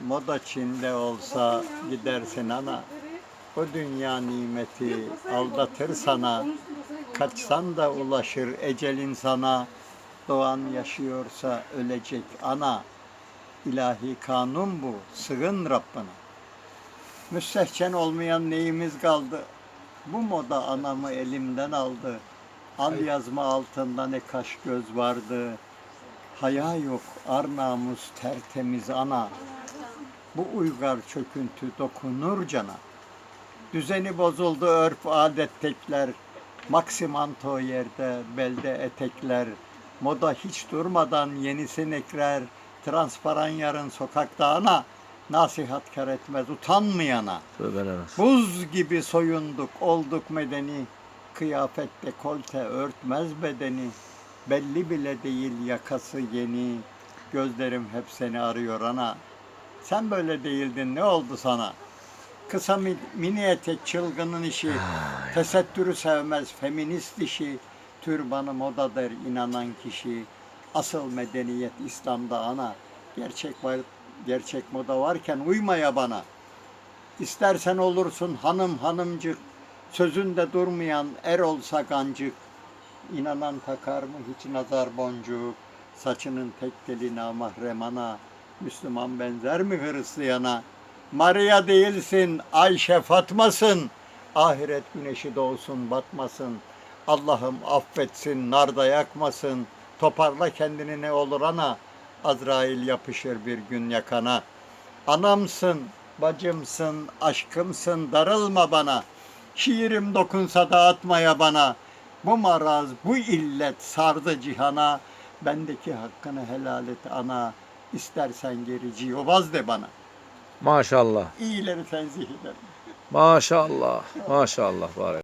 Moda Çin'de olsa gidersin ana. O dünya nimeti aldatır sana. Kaçsan da ulaşır ecelin sana. Doğan yaşıyorsa ölecek ana. İlahi kanun bu. Sığın Rabbına. Müstehcen olmayan neyimiz kaldı? Bu moda anamı elimden aldı. Al yazma altında ne kaş göz vardı. Haya yok, ar namus tertemiz ana. Bu uygar çöküntü dokunur cana. Düzeni bozuldu örf adet tekler. Maksimanto yerde, belde etekler. Moda hiç durmadan yenisini ekler. Transparan yarın sokakta ana. Nasihat kar etmez utanmayana. Buz gibi soyunduk, olduk medeni. Kıyafet dekolte örtmez bedeni. Belli bile değil yakası yeni. Gözlerim hep seni arıyor ana. Sen böyle değildin ne oldu sana? Kısa mi- mini etek çılgının işi. Tesettürü sevmez feminist işi. Türbanı moda der inanan kişi. Asıl medeniyet İslam'da ana. Gerçek var, gerçek moda varken uymaya bana. İstersen olursun hanım hanımcık, sözünde durmayan er olsa gancık. İnanan takar mı hiç nazar boncuk, saçının tek teline mahremana. Müslüman benzer mi Hristiyana? Maria değilsin, Ayşe Fatmasın. Ahiret güneşi doğsun batmasın. Allah'ım affetsin, narda yakmasın. Toparla kendini ne olur ana. Azrail yapışır bir gün yakana. Anamsın, bacımsın, aşkımsın, darılma bana. Şiirim dokunsa da atmaya bana. Bu maraz, bu illet sardı cihana. Bendeki hakkını helal et ana. İstersen gerici yobaz de bana. Maşallah. İyileri tenzih ederim. Maşallah. Maşallah. Var.